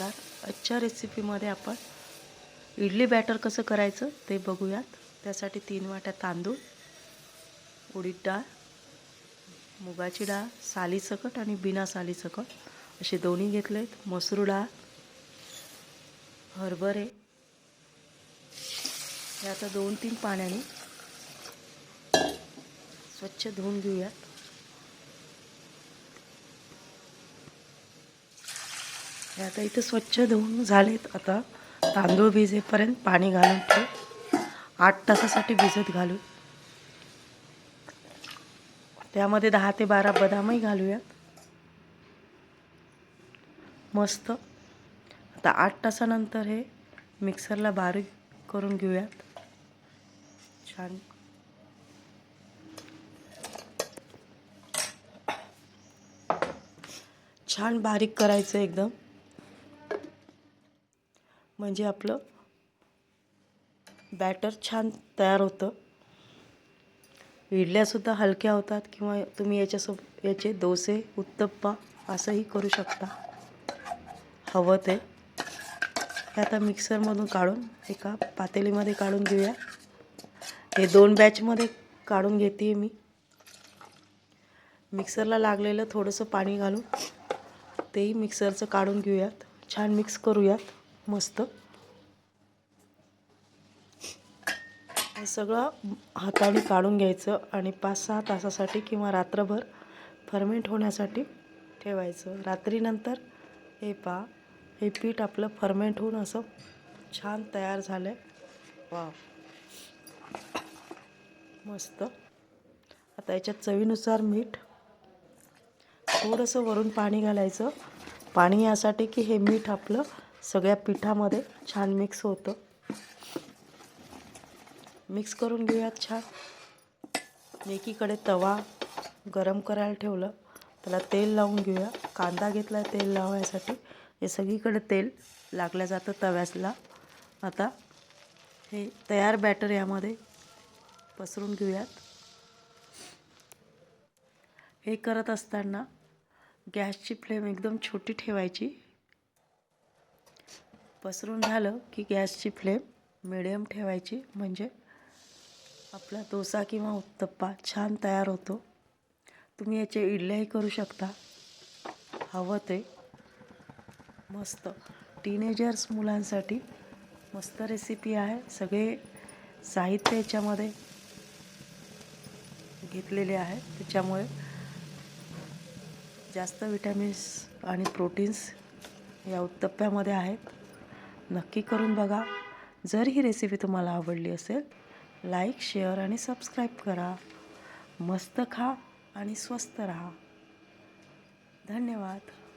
नमस्कार आजच्या रेसिपीमध्ये आपण इडली बॅटर कसं करायचं ते बघूयात. त्यासाठी तीन वाट्या तांदूळ उडीद डाळ मुगाची डाळ सालीसकट आणि बिना सालीसकट असे दोन्ही घेतले आहेत मसूर डाळ हरभरे. हे आता दोन तीन पाण्याने स्वच्छ धुवून घेऊयात. हे आता इथे स्वच्छ धुवून झालेत आता. तांदूळ भिजेपर्यंत पाणी घालून ठेव. आठ तासासाठी भिजत घालू त्यामध्ये दहा ते बारा बदामही घालूयात. मस्त. आता आठ तासानंतर हे मिक्सरला बारीक करून घेऊयात. छान. छान बारीक करायचं एकदम. म्हणजे आपलं बॅटर छान तयार होतं. इडल्यासुद्धा हलक्या होतात किंवा तुम्ही याच्यासोब याचे डोसे उत्तप्पा असंही करू शकता. हवं ते. आता मिक्सरमधून काढून एका पातेलीमध्ये काढून घेऊया. हे दोन बॅचमध्ये काढून घेते मी. मिक्सरला लागलेलं थोडंसं पाणी घालून तेही मिक्सरचं काढून घेऊयात. छान मिक्स करूयात. मस्त. हे सगळं हाताने काढून घ्यायचं आणि पाच सहा तासासाठी किंवा रात्रभर फर्मेंट होण्यासाठी ठेवायचं. रात्रीनंतर हे पा हे पीठ आपलं फर्मेंट होऊन असं छान तयार झालं आहे वा मस्त. आता याच्यात चवीनुसार मीठ थोडंसं वरून पाणी घालायचं. पाणी यासाठी की हे मीठ आपलं सगळ्या पिठामध्ये छान मिक्स होतं. मिक्स करून घेऊयात छान. एकीकडे तवा गरम करायला ठेवलं. त्याला तेल लावून घेऊया. कांदा घेतला तेल लावायसाठी. हे सगळीकडे तेल लागलं जातं तव्यासला आता हे तयार बॅटर यामध्ये पसरून घेऊयात. हे करत असताना गॅसची फ्लेम एकदम छोटी ठेवायची. पसरून झालं की गॅसची फ्लेम मिडियम ठेवायची. म्हणजे आपला डोसा किंवा उत्तप्पा छान तयार होतो. तुम्ही याचे इडल्याही करू शकता. हवं ते. मस्त. टीनेजर्स मुलांसाठी मस्त रेसिपी आहे. सगळे साहित्य याच्यामध्ये घेतलेले आहे. त्याच्यामुळे जास्त विटॅमिन्स आणि प्रोटीन्स या उत्तप्प्यामध्ये आहेत. नक्की करून बघा. जर ही रेसिपी तुम्हाला आवडली असेल लाईक शेअर आणि सबस्क्राईब करा. मस्त खा आणि स्वस्त राहा. धन्यवाद.